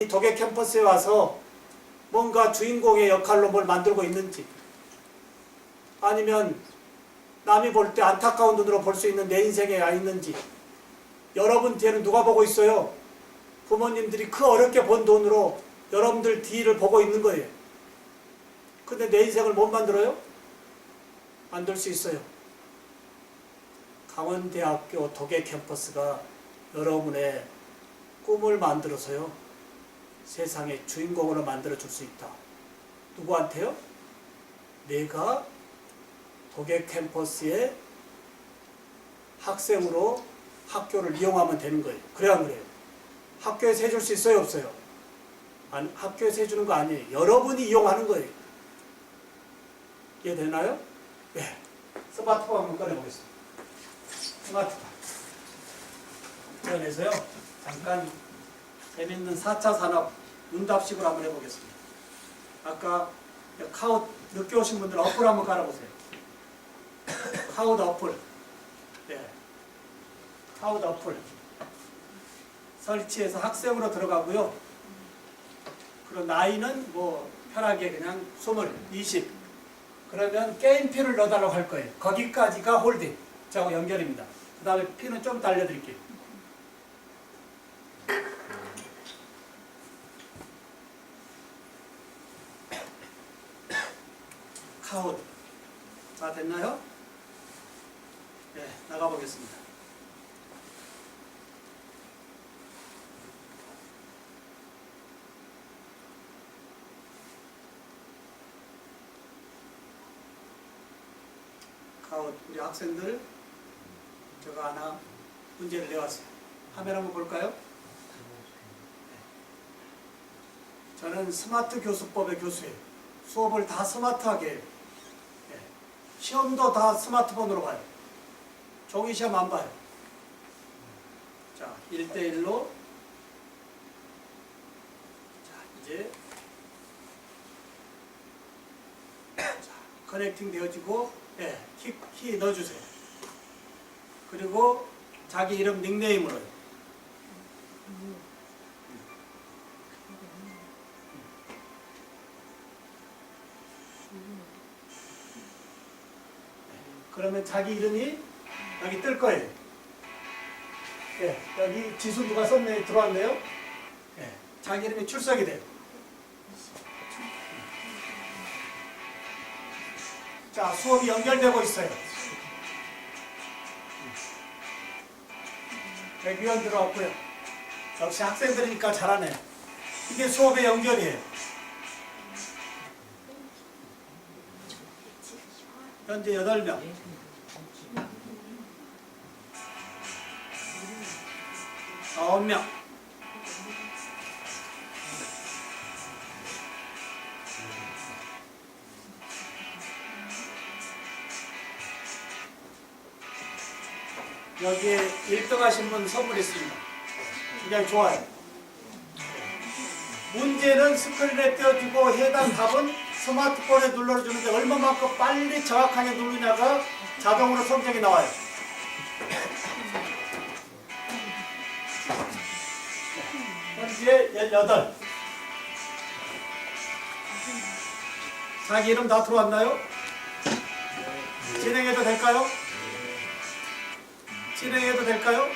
이 독일 캠퍼스에 와서 뭔가 주인공의 역할로 뭘 만들고 있는지 아니면 남이 볼 때 안타까운 눈으로 볼 수 있는 내 인생에 와 있는지 여러분 뒤에는 누가 보고 있어요? 부모님들이 그 어렵게 번 돈으로 여러분들 뒤를 보고 있는 거예요. 근데 내 인생을 못 만들어요? 만들 수 있어요. 강원대학교 독일 캠퍼스가 여러분의 꿈을 만들어서요. 세상의 주인공으로 만들어 줄 수 있다. 누구한테요? 내가 독일 캠퍼스의 학생으로 학교를 이용하면 되는 거예요. 그래 안 그래요? 학교에서 해줄 수 있어요? 없어요? 아니, 학교에서 해주는 거 아니에요. 여러분이 이용하는 거예요. 이해되나요? 네. 스마트폰 한번 꺼내보겠습니다. 스마트폰. 꺼내서요. 잠깐 재밌는 4차 산업 응답식으로 한번 해보겠습니다. 아까 카웃 늦게 오신 분들 어플 한번 깔아보세요. 카웃 어플. 네. 카웃 어플. 설치해서 학생으로 들어가고요. 그리고 나이는 뭐 편하게 그냥 20, 20. 그러면 게임피를 넣어달라고 할 거예요. 거기까지가 홀딩. 저하고 연결입니다. 그 다음에 피는 좀 달려드릴게요. 카웃. 다 됐나요? 네, 나가보겠습니다. 카웃, 우리 학생들, 제가 하나 문제를 내왔어요. 화면 한번 볼까요? 저는 스마트 교수법의 교수예요. 수업을 다 스마트하게 해요. 예. 시험도 다 스마트폰으로 봐요. 종이 시험 안 봐요. 자, 1대1로. 자, 이제. 자, 커넥팅 되어지고, 예, 키, 키 넣어주세요. 그리고 자기 이름 닉네임으로요. 그러면 자기 이름이 여기 뜰 거예요. 예, 여기 지수 누가 썼네, 들어왔네요? 예, 자기 이름이 출석이 돼요. 자, 수업이 연결되고 있어요. 대기원 들어왔고요. 역시 학생들이니까 잘하네. 이게 수업의 연결이에요. 현재 8명. 아홉 명. 여기에 1등 하신 분 선물 있습니다. 굉장히 좋아요. 문제는 스크린에 띄워주고 해당 답은 스마트폰에 눌러주는데 얼마만큼 빨리 정확하게 누르냐가 자동으로 성적이 나와요. 현재 18. 자기 이름 다 들어왔나요? 진행해도 될까요? 진행해도 될까요?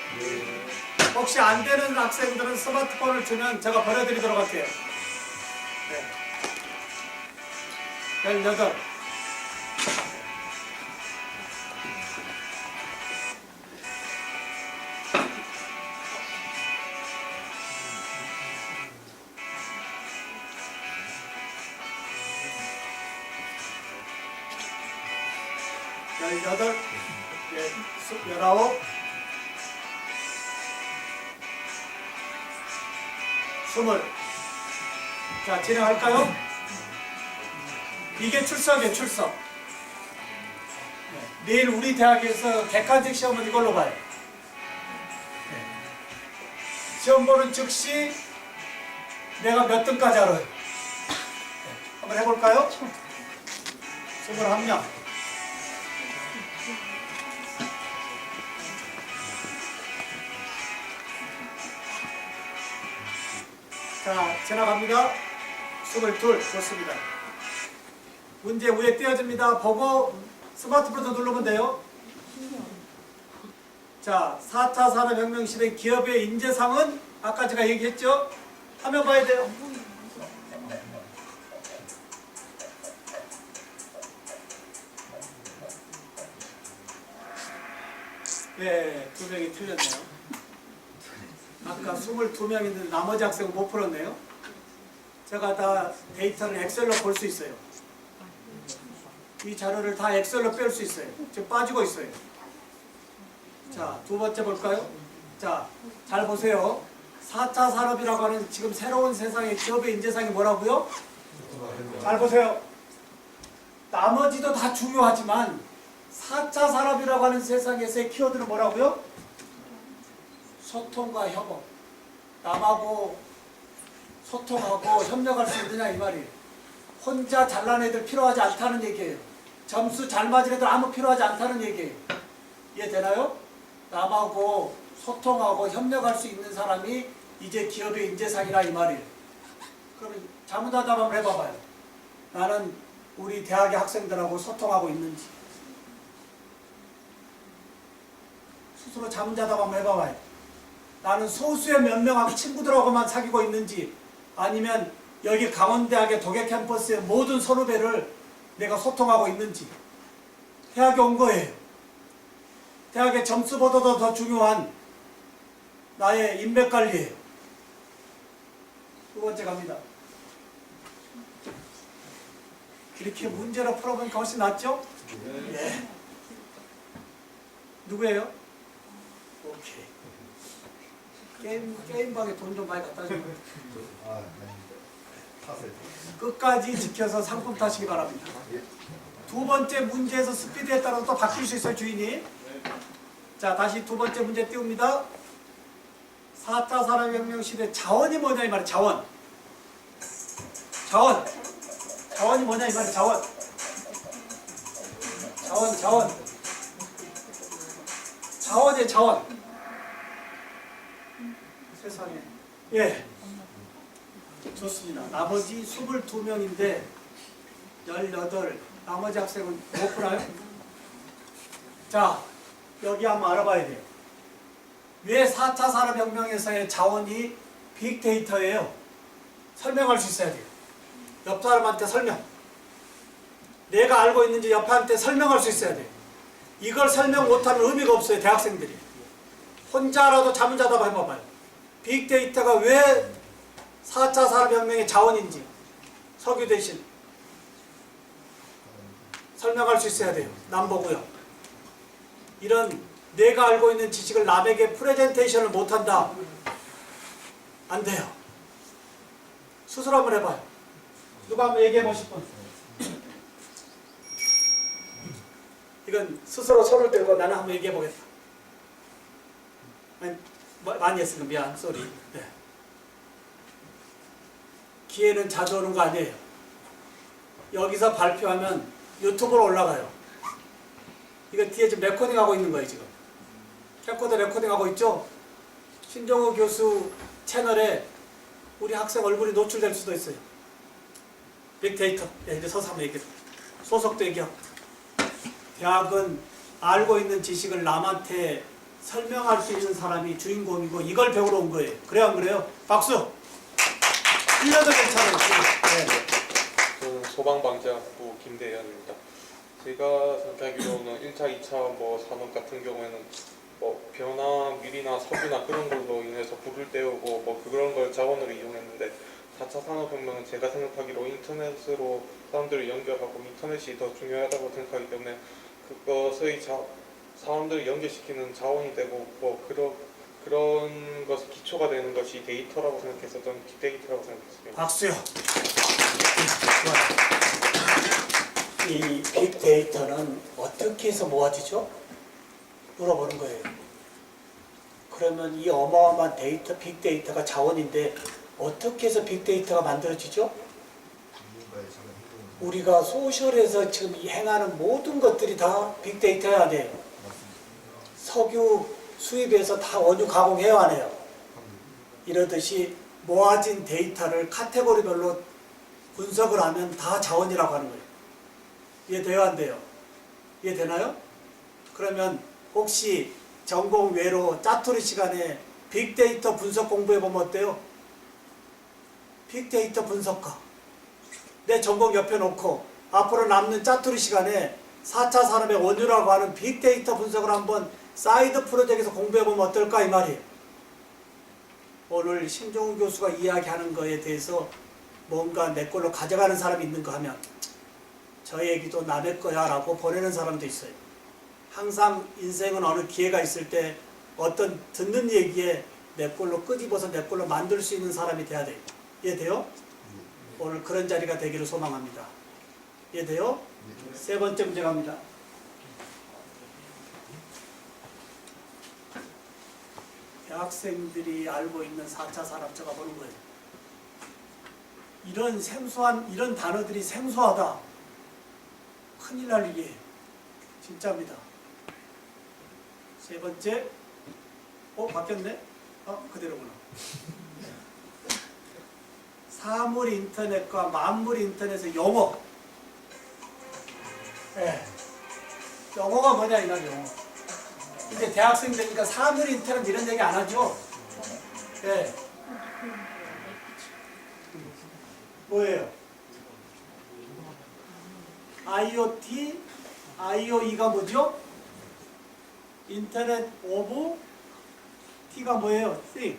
혹시 안 되는 학생들은 스마트폰을 주면 제가 버려드리도록 할게요. 네. 18. 열여덟, 예, 스- 열아홉, 스물. 자, 진행할까요? 이게 출석이에요, 출석. 네, 내일 우리 대학에서 객관식 시험은 이걸로 봐요. 네. 시험 보는 즉시 내가 몇 등까지 알아요. 네, 한번 해볼까요? 스물한 명. 자, 지나갑니다. 22. 좋습니다. 문제 위에 띄어집니다. 보고 스마트폰도 누르면 돼요. 자, 4차 산업혁명 시대 기업의 인재상은 아까 제가 얘기했죠? 화면 봐야 돼요. 네, 두 명이 틀렸네요. 아까 22명인데 나머지 학생은 못 풀었네요. 제가 다 데이터를 엑셀로 볼 수 있어요. 이 자료를 다 엑셀로 뺄 수 있어요. 지금 빠지고 있어요. 자, 두 번째 볼까요? 자, 잘 보세요. 4차 산업이라고 하는 지금 새로운 세상의 기업의 인재상이 뭐라고요? 잘 보세요. 나머지도 다 중요하지만 4차 산업이라고 하는 세상에서의 키워드는 뭐라고요? 소통과 협업. 남하고 소통하고 협력할 수 있느냐 이 말이에요. 혼자 잘난 애들 필요하지 않다는 얘기예요. 점수 잘 애들 아무 필요하지 않다는 얘기예요. 이해되나요? 남하고 소통하고 협력할 수 있는 사람이 이제 기업의 인재상이라 이 말이에요. 그럼 자문하다 한번 해봐봐요. 나는 우리 대학의 학생들하고 소통하고 있는지 스스로 자문자답 한번 해봐봐요. 나는 소수의 몇 명하고 친구들하고만 사귀고 있는지 아니면 여기 강원대학의 독일 캠퍼스의 모든 선후배를 내가 소통하고 있는지 대학에 온 거예요. 대학의 점수보다도 더 중요한 나의 인맥 관리예요. 두 번째 갑니다. 이렇게 문제로 풀어보니까 훨씬 낫죠? 예. 누구예요? 오케이. 게임 게임방에 돈 좀 많이 갖다 주면 아, 네. 끝까지 지켜서 상품 타시기 바랍니다. 두 번째 문제에서 스피드에 따라 또 바뀔 수 있어요, 주인이. 자, 다시 두 번째 문제 띄웁니다. 4차 산업혁명 시대 자원이 뭐냐 이 말이에요, 자원. 자원. 자원이 뭐냐 이 말이에요, 자원. 자원, 자원. 자원이에요, 자원. 세상에. 예. 좋습니다. 나머지 22명인데 18 나머지 학생은 못 풀어요? 자 여기 한번 알아봐야 돼요. 왜 4차 산업혁명에서의 자원이 빅데이터예요? 설명할 수 있어야 돼요. 옆 사람한테 설명. 내가 알고 있는지 옆한테 설명할 수 있어야 돼요. 이걸 설명 못하면 의미가 없어요. 대학생들이. 혼자라도 자문자답 해봐봐요. 빅데이터가 왜 4차 산업혁명의 자원인지 석유 대신 설명할 수 있어야 돼요. 남 보고요. 이런 내가 알고 있는 지식을 남에게 프레젠테이션을 못한다. 안 돼요. 스스로 한번 해봐요. 누가 한번 얘기해 보실 분? 이건 스스로 손을 들고 나는 한번 얘기해 보겠다. 뭐, 많이 했으니까 미안, 쏘리. 네. 기회는 자주 오는 거 아니에요. 여기서 발표하면 유튜브로 올라가요. 이거 뒤에 지금 레코딩 하고 있는 거예요, 지금. 캠코더 레코딩 하고 있죠? 신정우 교수 채널에 우리 학생 얼굴이 노출될 수도 있어요. 빅데이터. 예, 이제 서서 한번 얘기해. 소속도 얘기하고. 대학은 알고 있는 지식을 남한테 설명할 수 있는 사람이 주인공이고 이걸 배우러 온 거예요. 그래요, 안 그래요? 박수! 1년도 괜찮아요. 지금. 네. 저는 소방방재학부 김대현입니다. 제가 생각하기로는 1차, 2차 뭐 산업 같은 경우에는 뭐 벼나 밀이나 석유나 그런 걸로 인해서 불을 때우고 뭐 그런 걸 자원으로 이용했는데 4차 산업혁명은 제가 생각하기로 인터넷으로 사람들을 연결하고 인터넷이 더 중요하다고 생각하기 때문에 그것의 자, 사람들을 연결시키는 자원이 되고 뭐 그런 그런 것이 기초가 되는 것이 데이터라고 저는 빅데이터라고 생각했습니다. 박수요. 이 빅데이터는 어떻게 해서 모아지죠? 물어보는 거예요. 그러면 이 어마어마한 데이터, 빅데이터가 자원인데 어떻게 해서 빅데이터가 만들어지죠? 우리가 소셜에서 지금 이 행하는 모든 것들이 다 빅데이터여야 돼요. 맞습니다. 석유 수입에서 다 원유 가공해야 하네요. 이러듯이 모아진 데이터를 카테고리별로 분석을 하면 다 자원이라고 하는 거예요. 이해돼요 안 돼요? 이해되나요? 그러면 혹시 전공 외로 짜투리 시간에 빅데이터 분석 공부해 보면 어때요? 빅데이터 분석가 내 전공 옆에 놓고 앞으로 남는 짜투리 시간에 4차 산업의 원유라고 하는 빅데이터 분석을 한번 사이드 프로젝트에서 공부해 보면 어떨까 이 말이에요. 오늘 신종우 교수가 이야기하는 거에 대해서 뭔가 내 걸로 가져가는 사람이 있는가 하면 저 얘기도 남의 거야 라고 보내는 사람도 있어요. 항상 인생은 어느 기회가 있을 때 어떤 듣는 얘기에 내 걸로 끄집어서 내 걸로 만들 수 있는 사람이 돼야 돼요. 이해돼요? 오늘 그런 자리가 되기를 소망합니다. 이해돼요? 세 번째 문제 갑니다. 대학생들이 알고 있는 4차 산업체가 보는 거예요. 이런 생소한, 이런 단어들이 생소하다. 큰일 날 일이에요. 진짜입니다. 세 번째, 어, 바뀌었네? 어, 그대로구나. 사물 인터넷과 만물 인터넷의 영어. 예. 영어가 뭐냐, 이말 영어. 이제 대학생 되니까 사물 인터넷 이런 얘기 안 하죠? 예. 뭐예요? IoT, IOE가 뭐죠? 인터넷 오브 T가 뭐예요? Thing.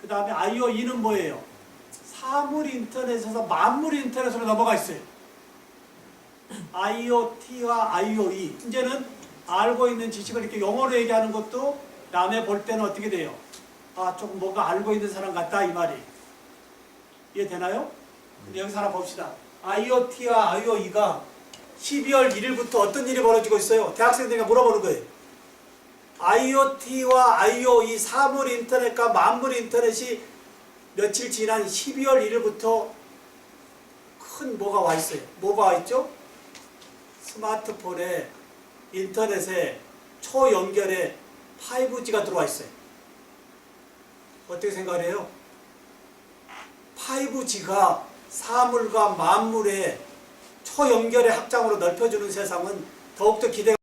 그 다음에 IOE는 뭐예요? 사물 인터넷에서 만물 인터넷으로 넘어가 있어요. IoT와 IOE. 이제는 알고 있는 지식을 이렇게 영어로 얘기하는 것도 남의 볼 때는 어떻게 돼요? 아, 조금 뭔가 알고 있는 사람 같다 이 말이. 이해되나요? 여기서 하나 봅시다. IoT와 IOE가 12월 1일부터 어떤 일이 벌어지고 있어요? 대학생들에게 물어보는 거예요. IoT와 IOE 사물 인터넷과 만물 인터넷이 며칠 지난 12월 1일부터 큰 뭐가 와 있어요. 뭐가 와 있죠? 스마트폰에 인터넷에 초연결에 5G가 들어와 있어요. 어떻게 생각해요? 5G가 사물과 만물의 초연결의 확장으로 넓혀주는 세상은 더욱더 기대가